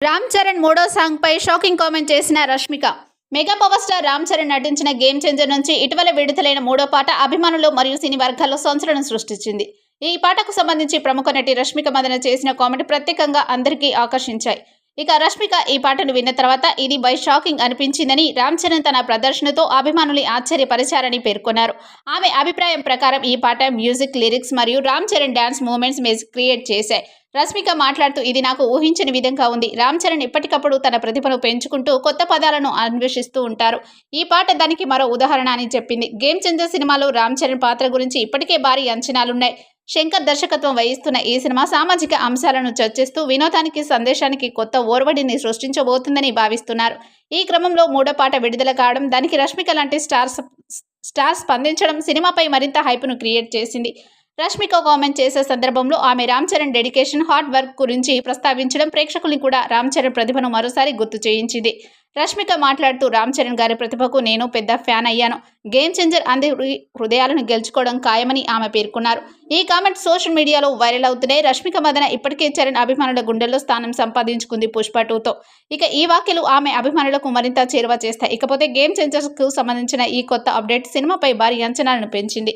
రామ్ చరణ్ మూడో సాంగ్ పై shocking comment చేసిన Rashmika mega power star Ram Charan నటించిన గేమ్ చేంజర్ నుంచి ఇటీవల విడుదలైన మూడో పాట అభిమానులు మరియు సినీ వర్గాల్లో సంచలనం సృష్టించింది. ఈ పాటకు సంబంధించి ప్రముఖ నటి రష్మిక మదన చేసిన కామెంట్ ప్రత్యేకంగా అందరికీ ఆకర్షించాయి. ఇక రష్మిక ఈ పాటను విన్న తర్వాత ఇది బై షాకింగ్ అనిపించిందని రామ్ చరణ్ తన ప్రదర్శనతో అభిమానులు ఆశ్చర్యపరిచారని పేర్కొన్నారు. ఆమె అభిప్రాయం ప్రకారం ఈ పాట మ్యూజిక్ లిరిక్స్ మరియు Ram Charan dance moments music create చేశాయి. రష్మిక మాట్లాడుతూ ఇది నాకు ఊహించని విధంగా ఉంది. రామ్ చరణ్ ఎప్పటికప్పుడు తన ప్రతిభను పెంచుకుంటూ కొత్త పదాలను అన్వేషిస్తూ ఉంటారు. ఈ పాట దానికి మరో ఉదాహరణ అని చెప్పింది. గేమ్ చేంజర్ సినిమాలో రామ్ చరణ్ పాత్ర గురించి ఇప్పటికే భారీ అంచనాలున్నాయి. శంకర్ దర్శకత్వం వహిస్తున్న ఈ సినిమా సామాజిక అంశాలను చర్చిస్తూ వినోదానికి సందేశానికి కొత్త ఓర్వడిని సృష్టించబోతుందని భావిస్తున్నారు. ఈ క్రమంలో మూడో పాట విడుదల కావడం దానికి రష్మిక లాంటి స్టార్స్ స్టార్ స్పందించడం సినిమాపై మరింత హైప్ను క్రియేట్ చేసింది. రష్మిక కామెంట్ చేసే సందర్భంలో ఆమె Ram Charan dedication hard work గురించి ప్రస్తావించడం ప్రేక్షకుల్ని కూడా రామ్ చరణ్ ప్రతిభను మరోసారి గుర్తు చేయించింది. రష్మిక మాట్లాడుతూ రామ్ చరణ్ గారి ప్రతిభకు నేను పెద్ద ఫ్యాన్ అయ్యాను. గేమ్ చేంజర్ అందరి హృదయాలను గెలుచుకోవడం ఖాయమని ఆమె పేర్కొన్నారు. ఈ కామెంట్ సోషల్ మీడియాలో వైరల్ అవుతున్నాయి. రష్మిక మదన ఇప్పటికే చరణ్ అభిమానుల గుండెల్లో స్థానం సంపాదించుకుంది పుష్ప టూతో. ఇక ఈ వ్యాఖ్యలు ఆమె అభిమానులకు మరింత చేరువ చేస్తాయి. ఇకపోతే గేమ్ చేంజర్స్కు సంబంధించిన ఈ కొత్త అప్డేట్ సినిమాపై భారీ అంచనాలను పెంచింది.